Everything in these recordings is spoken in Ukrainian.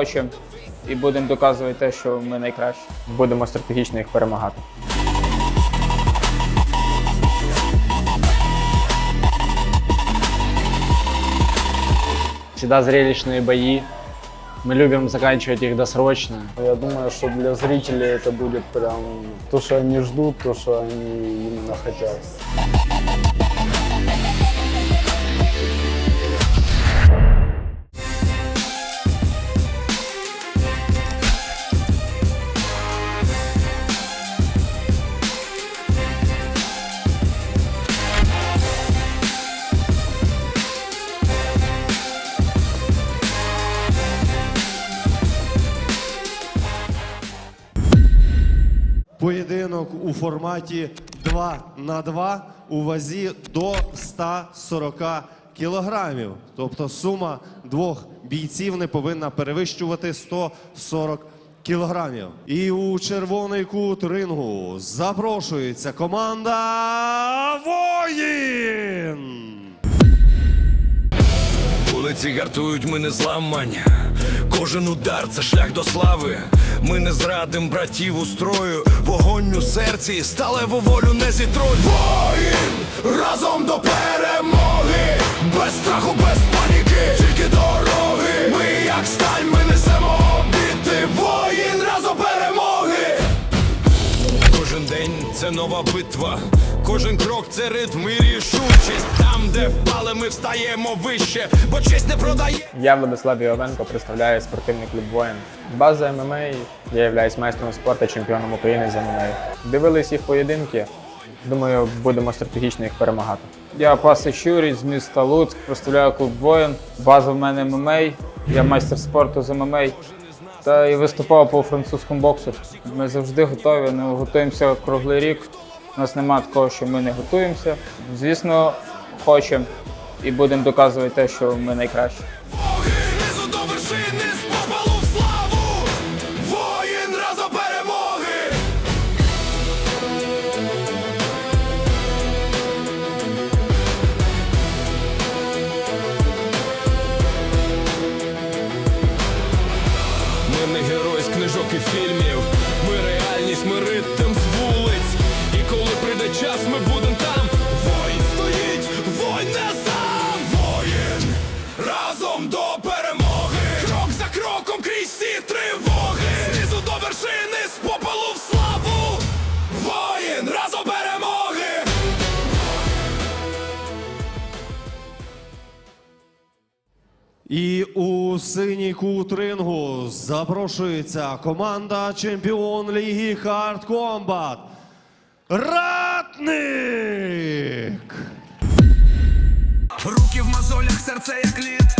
Звісно, хочемо і будемо доказувати те, що ми найкращі. Будемо стратегічно їх перемагати. Всегда зрелищные бои. Мы любим заканчивать их досрочно. Я думаю, что для зрителей это будет прям то, что они ждут, то, что они именно хотят. Форматі 2 на 2 у вазі до 140 кілограмів. Тобто сума двох бійців не повинна перевищувати 140 кілограмів. І у червоний кут рингу запрошується команда Воїн! Вулиці гартують ми не зламання. Кожен удар це шлях до слави. Ми не зрадим братів у строю. Вогонь у серці, сталеву волю не зітруть. Воїн разом до перемоги. Без страху, без паніки, тільки дороги. Ми як сталь, це нова битва. Кожен крок це ритм і рішучість. Там, де впали, ми встаємо вище, бо честь не продає. Я Владислав Йовенко представляю спортивний клуб Воїн. База ММА, я являюсь майстром спорту, чемпіоном України з ММА. Дивились їх поєдинки. Думаю, будемо стратегічно їх перемагати. Я Пасич Юрій з міста Луцьк, представляю клуб Воїн. База в мене ММА, я майстер спорту з ММА. Та і виступав по французькому боксу. Ми завжди готові, Ми готуємося круглий рік. У нас немає такого, що ми не готуємося. Звісно, хочемо і будемо доказувати те, що ми найкращі. Рингу запрошується команда чемпіон ліги Hard Combat. Ратник! Руки в мозолях, серце як лід.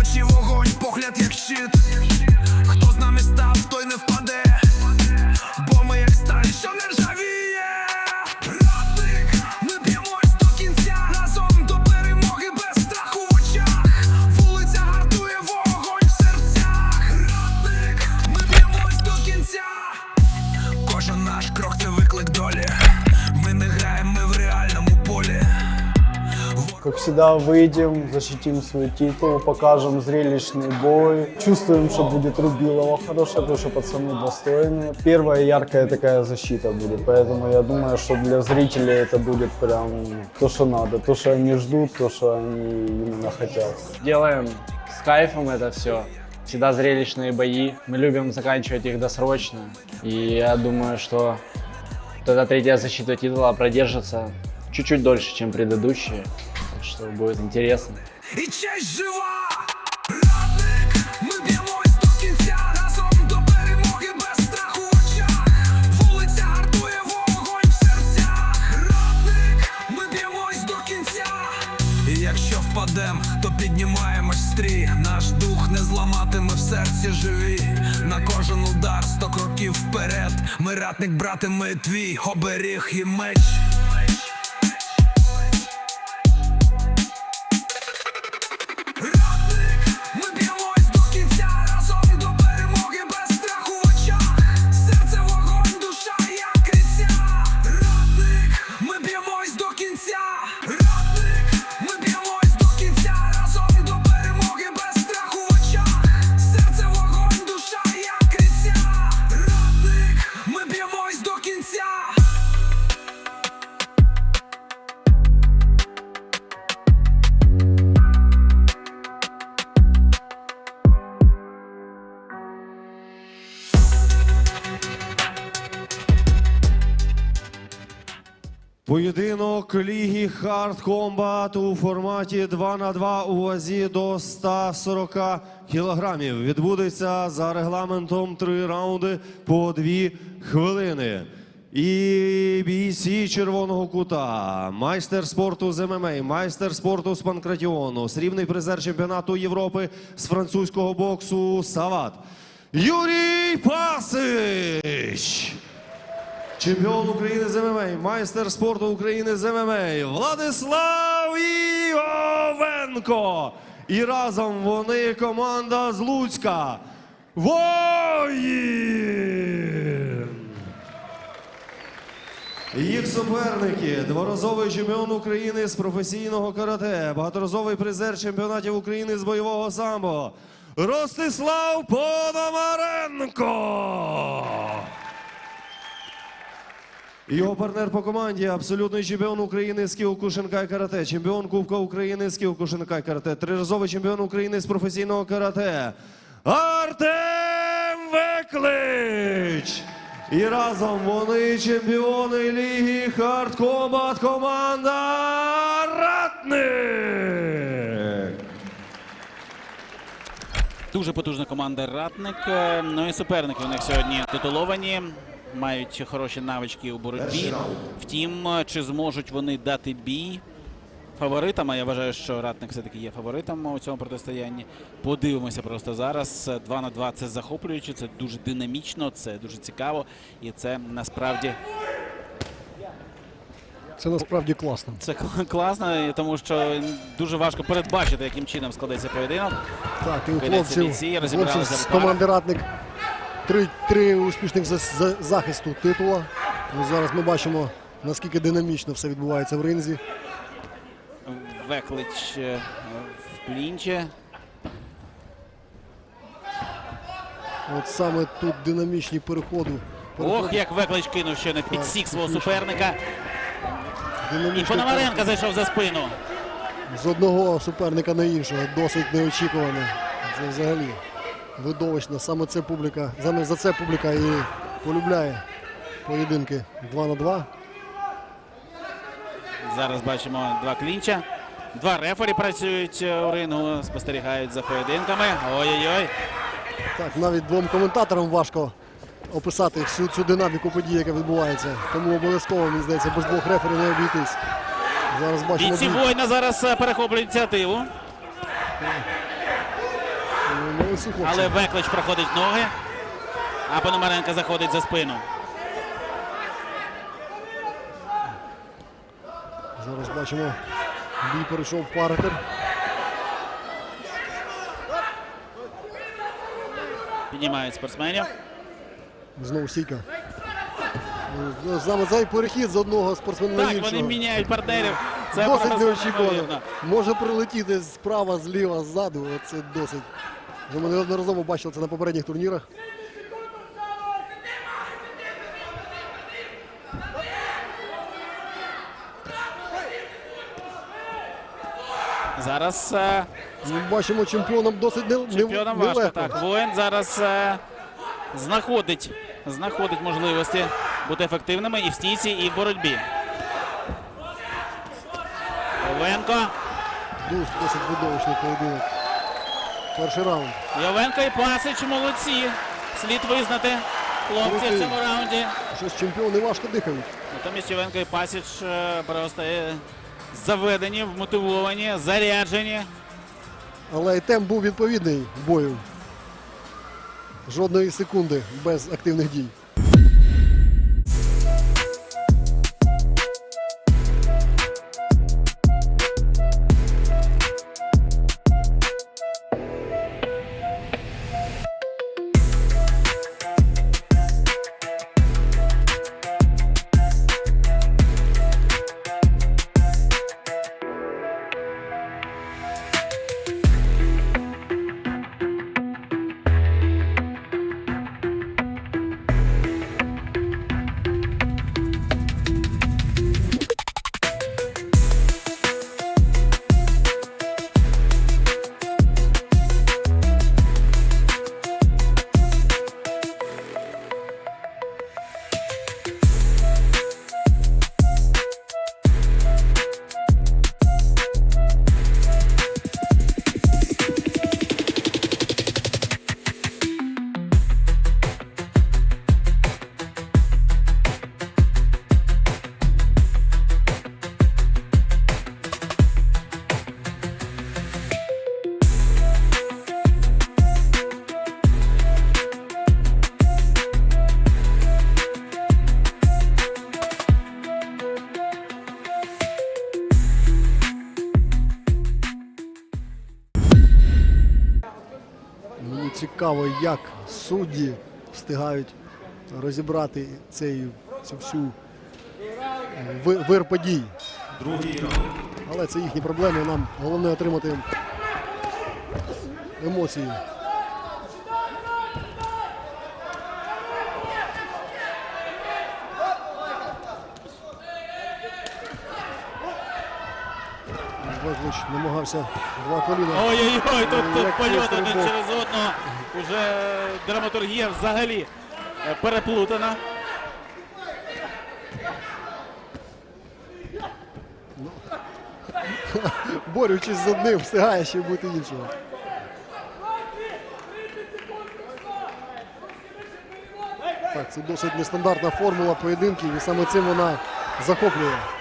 Очі вогонь, погляд як щит. Хто з нами став, той не впаде. Бо ми як сталь, що не всегда, выйдем, защитим свой титул, покажем зрелищный бой. Чувствуем, что будет Рубилова хорошая, потому что пацаны достойные. Первая яркая такая защита будет, поэтому я думаю, что для зрителей это будет прям то, что надо, то, что они ждут, то, что они именно хотят. Делаем с кайфом это все. Всегда зрелищные бои. Мы любим заканчивать их досрочно. И я думаю, что эта третья защита титула продержится чуть-чуть дольше, чем предыдущие. Так что будет интересно. і честь жива. Радник, ми б'ємось до кінця, разом до перемоги без страху очах. Вулиця гартує вогонь в серцях. Радник, ми б'ємось до кінця. Якщо впадем, то піднімаємось стрій. Наш дух не зламати, ми в серці живі. На кожен удар сто кроків вперед. Ми ратник, брате, ми твій оберіг і меч. Поєдинок Ліги Hard Combat у форматі 2 на 2 у вазі до 140 кілограмів. Відбудеться за регламентом три раунди по дві хвилини. І бійці червоного кута, майстер спорту з ММА, майстер спорту з панкратіону, срібний призер чемпіонату Європи з французького боксу Сават. Юрій Пасич! Чемпіон України з ММА, майстер спорту України з ММА Владислав Іовенко. І разом вони команда з Луцька. Воїн! Їх суперники дворазовий чемпіон України з професійного карате, багаторазовий призер чемпіонатів України з бойового самбо Ростислав Пономаренко. Його партнер по команді абсолютний чемпіон України з Кіокушинкай карате, чемпіон Кубка України з Кіокушинкай карате, триразовий чемпіон України з професійного карате Артем Веклич. І разом вони чемпіони Ліги Combat команда Ратник. Дуже потужна команда Ратник. Е, Ну і суперники у них сьогодні титуловані, мають хороші навички у боротьбі. Втім, чи зможуть вони дати бій фаворитам? А я вважаю, що Ратник все-таки є фаворитом у цьому протистоянні. Подивимося просто зараз. 2 на 2 це захоплююче, це дуже динамічно, це дуже цікаво. І це насправді Це насправді класно. це класно, тому що дуже важко передбачити, яким чином складеться поєдинок. Так, і у хлопців, бійці, хлопців з команди Ратник три, три успішних за, за- захисту титула. Ну, зараз ми бачимо, наскільки динамічно все відбувається в ринзі. Веклич е, в клінчі. От саме тут динамічні переходи. Ох, як Веклич кинув ще на підсік свого суперника. І Динамічні Пономаренко зайшов за спину. з одного суперника на іншого. Досить неочікувано. Це взагалі видовищно. Саме це публіка, саме за це публіка і полюбляє поєдинки 2 на 2. Зараз бачимо два клінча. Два рефері працюють е, у рингу, спостерігають за поєдинками. Ой-ой-ой. Так, навіть двом коментаторам важко описати всю цю динаміку подій, яка відбувається. Тому обов'язково, мені здається, без двох рефері не обійтись. Зараз бачимо Бійці бій. воїна зараз е, перехоплюють ініціативу. Але Веклич проходить ноги, а Пономаренко заходить за спину. Зараз бачимо, бій перейшов в паритер. Піднімають спортсменів. Знову стійка. Ну, перехід з одного спортсмена на Так, вони міняють партнерів. Це досить неочікувано. Може прилетіти справа, зліва, ззаду. Це досить. Вже Ми неодноразово бачили це на попередніх турнірах. Зараз е, Ми бачимо чемпіоном досить не, не, Чемпіонам важко. нелегко. Так, воїн зараз е, знаходить, знаходить можливості бути ефективними і в стійці, і в боротьбі. Йовенко. Дуже досить видовищний поєдинок. Перший раунд. Йовенко і Пасич молодці. Слід визнати хлопці в цьому раунді. Щось чемпіони важко дихають. Натомість Йовенко і Пасіч е, просто е, заведені, вмотивовані, заряджені. Але і темп був відповідний бою. Жодної секунди без активних дій. Цікаво, як судді встигають розібрати цей, цю всю вир подій. Але це їхні проблеми. Нам головне отримати емоції. Веглич намагався два коліна. Ой-ой-ой, тут, тут польот один через одного. Уже драматургія взагалі е, переплутана. Борючись з одним, встигає ще бути іншого. Так, це досить нестандартна формула поєдинків, і саме цим вона захоплює.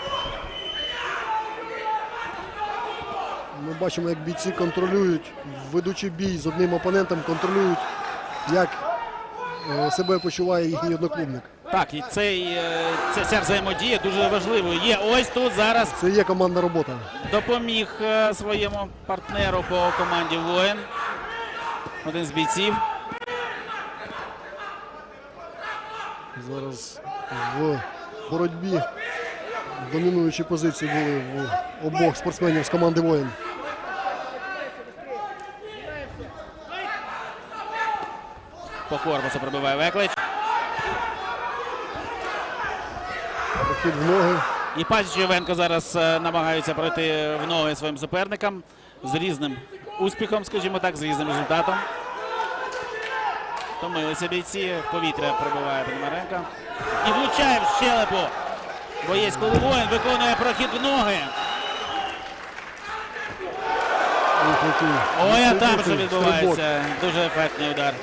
Ми бачимо, як бійці контролюють, ведучи бій з одним опонентом, контролюють, як е, себе почуває їхній одноклубник. Так, і цей, е, ця, ця взаємодія дуже важливою. Є ось тут зараз Це є командна робота. допоміг е, своєму партнеру по команді воїн. Один з бійців. Зараз в боротьбі домінуючі позиції були в обох спортсменів з команди воїн. По корпусу пробиває Веклич. Прохід в ноги. І Пасіч і Івенко зараз е, намагаються пройти в ноги своїм суперникам з різним успіхом, скажімо так, з різним результатом. Втомилися бійці, в повітря пробиває Пономаренко. І влучає в щелепу. Боєць Коловоїн виконує прохід в ноги. Ой, а там що відбувається. Дуже ефектний удар.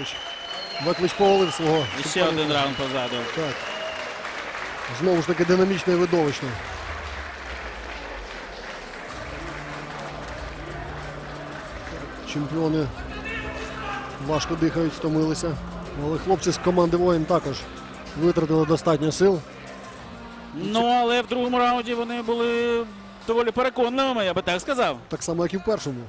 Веклич. Повалив свого. І ще один раунд позаду. Так. Знову ж таки динамічно і видовищно. Чемпіони важко дихають, втомилися. Але хлопці з команди воїн також витратили достатньо сил. Ну, але в другому раунді вони були доволі переконливими, я би так сказав. Так само, як і в першому.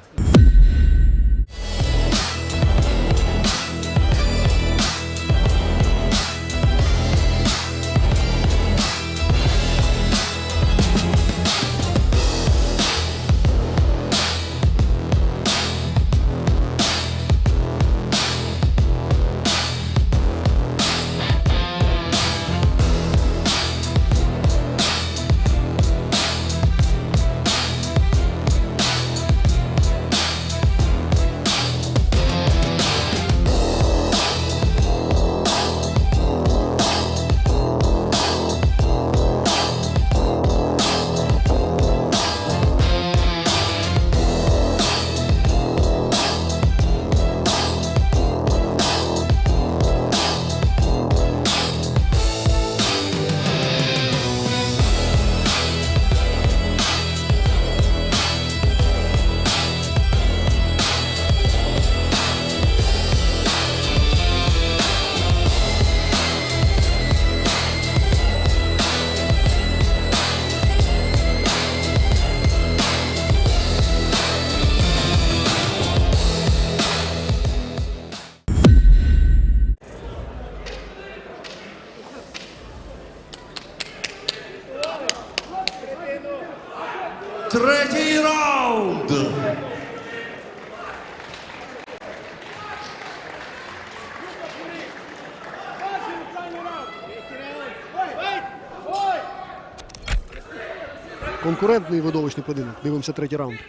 Конкурентний видовищний поєдинок. Дивимося третій раунд.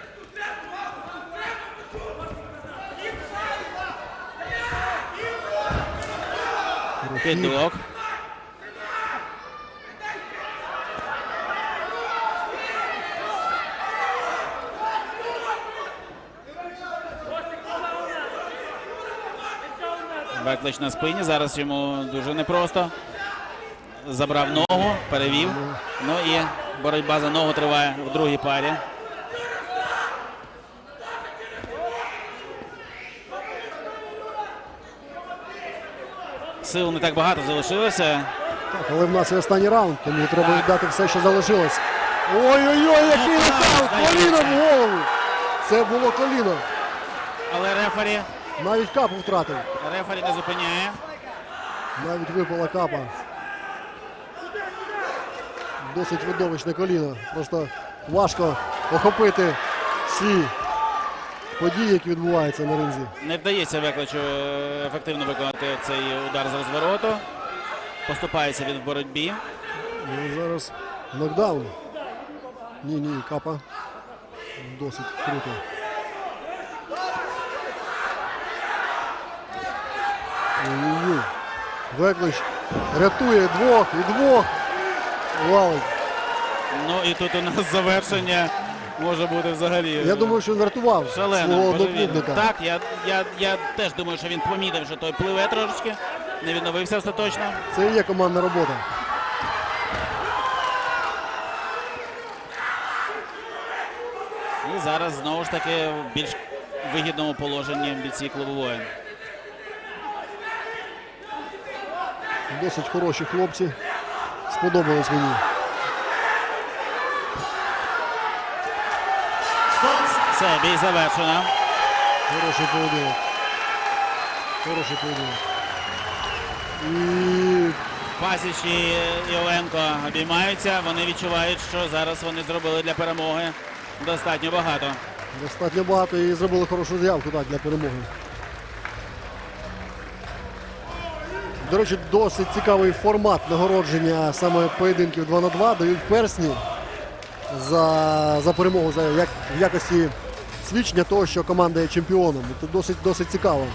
Кидок. Беклич на спині. Зараз йому дуже непросто. Забрав ногу, перевів. Ну і боротьба за ногу триває в другій парі. Сил не так багато залишилося. Так, але в нас і останній раунд, тому треба віддати все, що залишилось. Ой-ой-ой, який здається. Коліно в голову! Це було коліно. Але рефері, Навіть капу втратив. рефері не зупиняє. Навіть випала капа. Досить видовищне коліно. Просто важко охопити всі події, які відбуваються на ринзі. Не вдається викличу е, ефективно виконати цей удар з розвороту. Поступається він в боротьбі. Ну, зараз нокдаун. Ні, ні, капа. Досить круто. Веклич рятує двох і двох. Валить. Ну і тут у нас завершення може бути взагалі. Я думаю, що він врятував свого одноклубника. Так, я, я, я теж думаю, що він помітив, що той пливе трошечки. Не відновився остаточно. Це і є командна робота. І зараз знову ж таки в більш вигідному положенні бійці клубу воїн. Досить хороші хлопці. Сподобались мені. Все, бій завершено. Хороший поєдинок. Хороший поєдинок. І Пасіч і Євленко обіймаються. Вони відчувають, що зараз вони зробили для перемоги достатньо багато. достатньо багато і зробили хорошу заявку так, для перемоги. До речі, досить цікавий формат нагородження саме поєдинків 2 на 2 дають персні за, за перемогу за, як, в якості свідчення того, що команда є чемпіоном. Це досить, досить цікаво.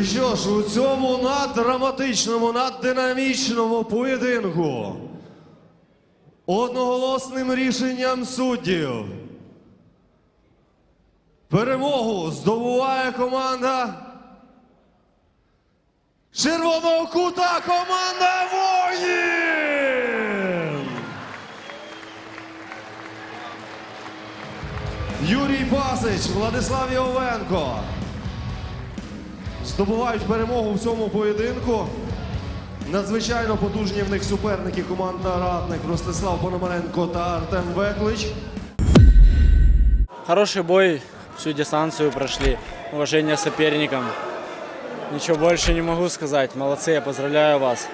І що ж, у цьому наддраматичному, наддинамічному поєдинку одноголосним рішенням суддів перемогу здобуває команда Червоного кута команда воїн! Юрій Пасич, Владислав Євленко здобувають перемогу в цьому поєдинку. Надзвичайно потужні в них суперники команда Ратник Ростислав Пономаренко та Артем Веклич. Хороший бой, всю дистанцию прошли. Уважение соперникам. Ничего больше не могу сказать. Молодцы, я поздравляю вас.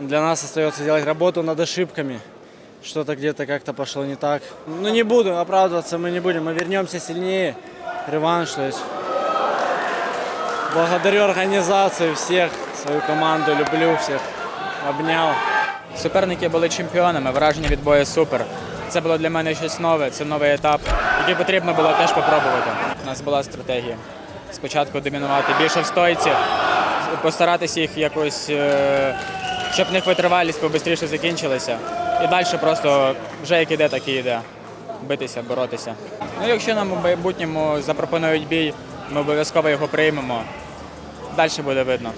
Для нас остается делать работу над ошибками. Что-то где-то как-то пошло не так. Ну не буду оправдываться, мы не будем. Мы вернемся сильнее. Реванш, то есть. Благодарю организацию всех, свою команду, люблю всех. Обнял. Суперники були чемпіонами, враження від бою супер. Це було для мене щось нове, це новий етап, який потрібно було теж попробувати. У нас була стратегія. Спочатку домінувати більше в стойці, постаратися їх якось, е, щоб в них витривалість побистріше закінчилася. І далі просто вже як іде, так і йде. Битися, боротися. Ну, якщо нам у майбутньому запропонують бій, ми обов'язково його приймемо. Далі буде видно.